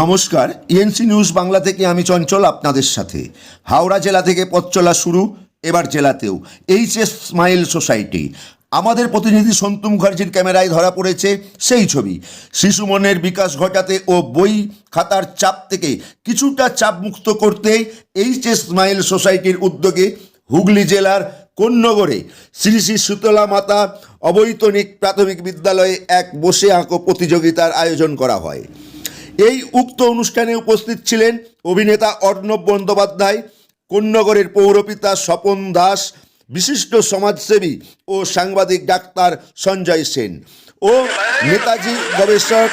নমস্কার ENC news Bangla থেকে আমি চঞ্চল আপনাদের সাথে। হাওড়া জেলা থেকে পথ চলা শুরু, এবার জেলাতেও। এইচ এস স্মাইল সোসাইটি আমাদের প্রতিনিধি সন্তু মুখার্জির ক্যামেরায় ধরা পড়েছে সেই ছবি। শিশু মনের বিকাশ ঘটাতে ও বই খাতার চাপ থেকে কিছুটা চাপ মুক্ত করতে এইচ এস স্মাইল সোসাইটির উদ্যোগে হুগলি জেলার কোন্নগরে শ্রী শ্রী শীতলা মাতা অবৈতনিক প্রাথমিক বিদ্যালয়ে এক বসে আঁকো প্রতিযোগিতার আয়োজন করা হয়। এই উক্ত অনুষ্ঠানে উপস্থিত ছিলেন অভিনেতা অর্ণব বন্দ্যোপাধ্যায়, কোন্নগরের পৌরপিতা স্বপন দাস, বিশিষ্ট সমাজসেবী ও সাংবাদিক ডাক্তার সঞ্জয় সেন ও নেতাজি গবেষক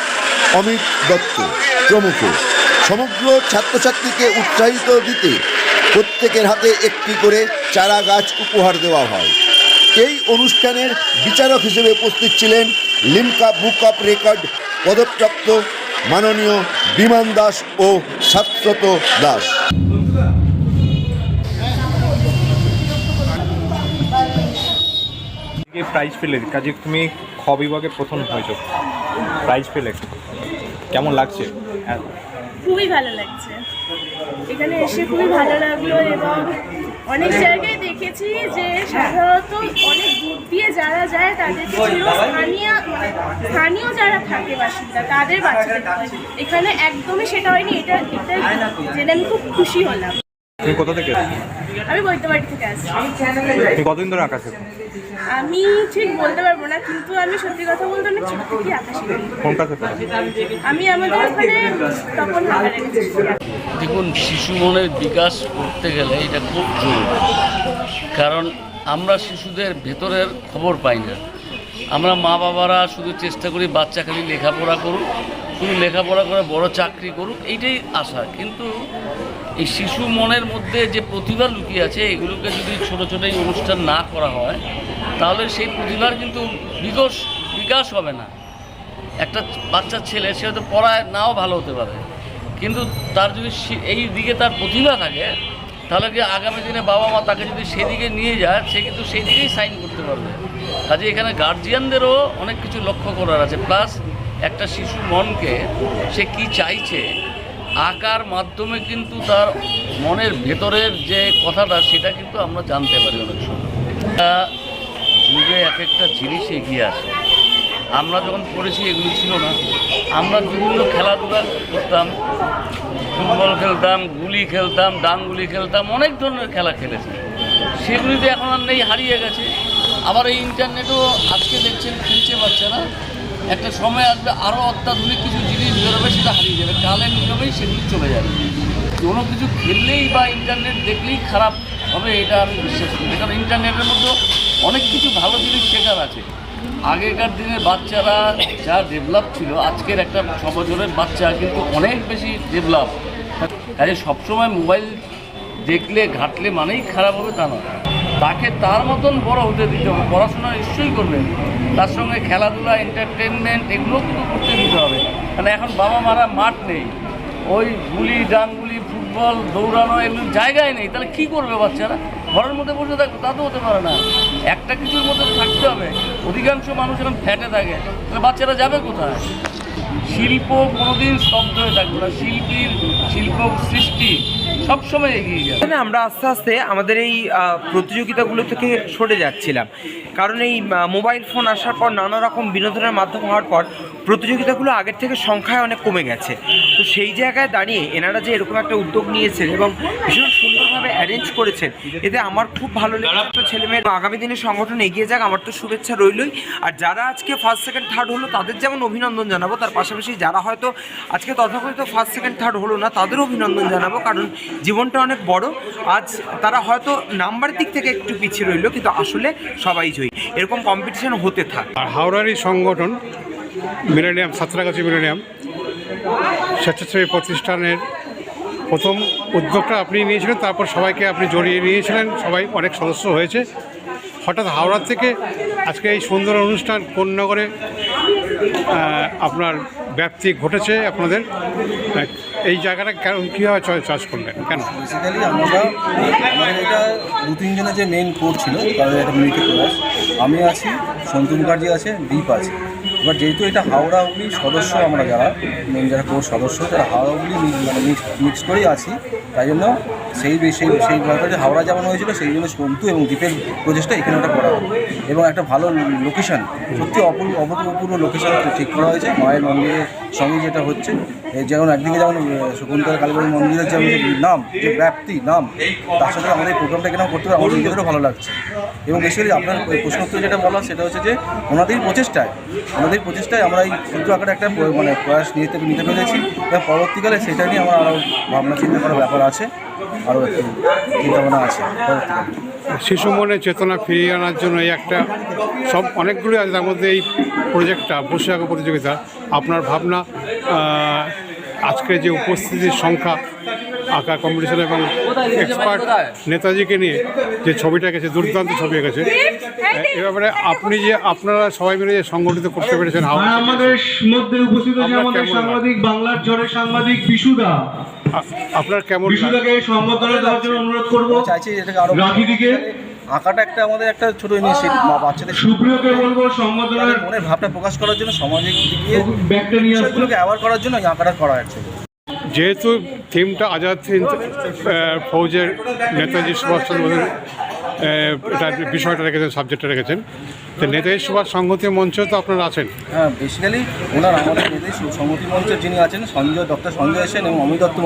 অমিত দত্ত প্রমুখ। সমগ্র ছাত্রছাত্রীকে উৎসাহিত দিতে প্রত্যেকের হাতে একটি করে চারা গাছ উপহার দেওয়া হয়। এই অনুষ্ঠানের বিচারক হিসেবে উপস্থিত ছিলেন লিমকা বুক অফ রেকর্ড পদপ্রাপ্ত মাননীয় বিমান দাস ও শাশ্বত দাস। প্রাইজ পেলে? কাজে তুমি খ বিভাগে প্রথম হয়েছো। প্রাইজ পেলে। কেমন লাগছে? হ্যাঁ, খুবই ভালো লাগছে। এখানে এসে খুবই ভালো লাগল এবং অনেক জায়গায় দেখেছি যে সাধারণত অনেক দূর দিয়ে যারা যায় তাদেরকে ছিল স্থানীয় স্থানীয় যারা থাকে বাসিন্দা তাদের বাচ্চাদের। এখানে একদমই সেটা হয়নি এটা এটা জেনে আমি খুব খুশি হলাম। তুমি কোথা থেকে আমি বৈদ্যবাড়ি থেকে আসছি। তুমি কতদিন ধরে আঁকা শেখো আমি ঠিক বলতে পারব না কিন্তু আমি সত্যি কথা বলতে অনেক ছোট থেকে আঁকা কোন কাছে আমি আমাদের ওখানে তখন দেখুন শিশু মনের বিকাশ করতে গেলে এটা খুব জরুরি। কারণ আমরা শিশুদের ভেতরের খবর পাই না। আমরা মা বাবারা শুধু চেষ্টা করি বাচ্চা খালি লেখাপড়া করুক শুধু লেখাপড়া করে বড় চাকরি করুক, এইটাই আশা। কিন্তু এই শিশু মনের মধ্যে যে প্রতিভা লুকিয়ে আছে, এগুলোকে যদি ছোট ছোট এই অনুষ্ঠান না করা হয়, তাহলে সেই প্রতিভার কিন্তু বিকাশ বিকাশ হবে না। একটা বাচ্চা ছেলে, সে হয়তো পড়ায়, নাও ভালো হতে পারে। কিন্তু তার যদি এই দিকে তার প্রতিভা থাকে, তাহলে কি আগামী দিনে বাবা মা তাকে যদি সেদিকে নিয়ে যায়, সে কিন্তু সেই দিকেই সাইন করতে পারবে। কাজে এখানে গার্জিয়ানদেরও অনেক কিছু লক্ষ্য করার আছে। প্লাস একটা শিশু মনকে সে কি চাইছে, আঁকার মাধ্যমে কিন্তু তার মনের ভেতরের যে কথাটা, সেটা কিন্তু আমরা জানতে পারি অনেক সময়। যুগে এক একটা জিনিস এগিয়ে আসে। আমরা যখন পড়েছি, এগুলো ছিল না। আমরা বিভিন্ন খেলাধুলা করতাম, ফুটবল খেলতাম, গুলি খেলতাম ডাংগুলি খেলতাম, অনেক ধরনের খেলা খেলেছি। সেগুলিতে এখন আর নেই, হারিয়ে গেছে। আবার এই ইন্টারনেটও আজকে দেখছেন, খেলছে বাচ্চারা। একটা সময় আসবে আরও অত্যাধুনিক কিছু জিনিস বেরোবে, সেটা হারিয়ে যাবে। কালের নিয়মেই সেগুলি চলে যাবে। কোনো কিছু খেললেই বা ইন্টারনেট দেখলেই খারাপ হবে, এটা আমি বিশ্বাস করি কারণ ইন্টারনেটের মধ্যে অনেক কিছু ভালো জিনিস শেখার আছে। আগেকার দিনের বাচ্চারা যা ডেভেলপ ছিল, আজকের একটা ছ বছরের বাচ্চা কিন্তু অনেক বেশি ডেভেলপ কাজে সবসময় মোবাইল দেখলে, ঘাটলে মানেই খারাপ হবে তা নয়। তাকে তার মতন বড় হতে দিতে হবে, পড়াশোনা নিশ্চয়ই করবে। তার সঙ্গে খেলাধুলা এন্টারটেনমেন্ট এগুলো কিন্তু করতে দিতে হবে। কারণ এখন বাবা মারা মাঠ নেই। ওই গুলি ডাংগুলি ফুটবল, দৌড়ানো এগুলো জায়গায় নেই। তাহলে কী করবে বাচ্চারা? ঘরের মধ্যে বসে থাকবে, তা তো হতে পারে না। একটা কিছুর মধ্যে থাকতে হবে। অধিকাংশ মানুষ এখন ফ্যাটে থাকে। তাহলে বাচ্চারা যাবে কোথায়? শিল্প কোনোদিন স্তব্ধ হয়ে থাকবে না। শিল্পীর শিল্প সৃষ্টি সবসময় এগিয়ে যাবে। মানে আমরা আস্তে আস্তে আমাদের এই প্রতিযোগিতাগুলো থেকে সরে যাচ্ছিলাম। কারণ এই মোবাইল ফোন আসার পর নানা রকম বিনোদনের মাধ্যম হওয়ার পর প্রতিযোগিতাগুলো আগের থেকে সংখ্যায় অনেক কমে গেছে। তো সেই জায়গায় দাঁড়িয়ে এনারা যে এরকম একটা উদ্যোগ নিয়েছেন এবং ভীষণ সুন্দরভাবে অ্যারেঞ্জ করেছেন। এতে আমার খুব ভালো লেগেছে। ছেলে মেয়ের আগামী দিনে সংগঠন এগিয়ে যাক আমার তো শুভেচ্ছা রইলই। আর যারা আজকে ফার্স্ট সেকেন্ড থার্ড হলো তাদের যেমন অভিনন্দন জানাব তার পাশাপাশি যারা হয়তো আজকে তথাকথিত ফার্স্ট সেকেন্ড থার্ড হলো না তাদেরও অভিনন্দন জানাব কারণ জীবনটা অনেক বড়। আজ তারা হয়তো নাম্বারের দিক থেকে একটু পিছিয়ে রইল কিন্তু আসলে সবাই জয়ী। এরকম কম্পিটিশন হতে থাক। আর হাওড়ারই সংগঠন মিলেনিয়াম সাঁতরাগাছি মিলেনিয়াম স্বেচ্ছাসেবী প্রতিষ্ঠানের প্রথম উদ্যোগটা আপনি নিয়েছিলেন, তারপর সবাইকে আপনি জড়িয়ে নিয়েছিলেন, সবাই অনেক সদস্য হয়েছে। হঠাৎ হাওড়ার থেকে আজকে এই সুন্দর অনুষ্ঠান কোন নগরে আপনার ব্যাপ্তি ঘটেছে আপনাদের? এই জায়গাটা কেন, কীভাবে চাষ করলেন? কেন? বেসিক্যালি আমরা এটা দু তিনজনের যে মেন কোর ছিল, তাদের একটা ক্লাস আমি আছি সন্তু মুখার্জি আছে, দীপ আছে। এবার যেহেতু এটা হাওড়া হুগলি সদস্য আমরা যারা মেন যারা কোর সদস্য, তারা হাওড়া হুগলি মানে মিক্স করেই আছি। তাই জন্য সেই সেই সেই ব্যাপারে হাওড়া যেমন হয়েছিল, সেই জন্য সন্তু এবং দ্বীপের প্রচেষ্টা এখানে ওটা করা হবে এবং একটা ভালো লোকেশন সত্যি অপূর্ব অপূর্ব লোকেশন ঠিক করা হয়েছে। মায়ের মন্দিরের সঙ্গে যেটা হচ্ছে যেমন একদিকে যেমন শকুন্তলা কালীবাড়ি মন্দিরের যেমন যে নাম, যে ব্যাপ্তি নাম, তার সাথে আমাদের এই প্রোগ্রামটা এখানে করতে হবে আমাদের নিজেদেরও ভালো লাগছে। এবং বেশিরভাগ আপনার প্রশ্ন উত্তরে যেটা বলা, সেটা হচ্ছে যে ওনাদের প্রচেষ্টায় ওনাদের প্রচেষ্টায় আমরা এই ক্ষুদ্র আকারে একটা মানে প্রয়াস নিতে নিতে পেরেছি। এবং পরবর্তীকালে সেটা নিয়ে আমার আরও ভাবনা চিন্তা করার ব্যাপার আছে। আরও একটি চিন্তাভাবনা আছে। শিশু মনে চেতনা ফিরিয়ে আনার জন্য এই একটা সব অনেকগুলো আছে, তার মধ্যে এই প্রজেক্টটা, বসে আঁকা প্রতিযোগিতা, আপনার ভাবনা আজকে যে উপস্থিতির সংখ্যা, আঁকা কম্পিটিশন এবং এক্সপার্ট নেতাজিকে নিয়ে যে ছবিটা গেছে দুর্দান্ত ছবি এঁকেছে এ ব্যাপারে আপনি যে আপনারা সবাই মিলে যে সংগঠিত করতে পেরেছেন আর আমাদের মধ্যে উপস্থিত আছে আমাদের সাংবাদিক বাংলার সাংবাদিক বিশুদা। আপনার কেমন? বিশুদাকে সম্বোধনা দেওয়ার জন্য অনুরোধ করব। চাইছি এটাকে রাখিদিকে আঁকাটা একটা আমাদের একটা ছোট ইনিশিয়েটিভ বাচ্চাদের সুপ্রিয়কে বলব মনের ভাবটা প্রকাশ করার জন্য সামাজিক দিক বিষয়গুলোকে অ্যাওয়ার করার জন্য এই আঁকাটা করা অ্যাকচুয়ালি যেহেতু থিমটা আজাদ হিন্দ ফৌজের নেতাজি সুভাষচন্দ্র বিষয়টা রেখেছেন সাবজেক্টটা রেখেছেন। তো নেতাজি সুভাষ সংহতি মঞ্চ তো আপনারা আছেন। হ্যাঁ বেসিক্যালি ওনার আমাদের নেতাজি সংহতি মঞ্চের যিনি আছেন, সঞ্জয় ডক্টর সঞ্জয় সেন এবং অমিত দত্ত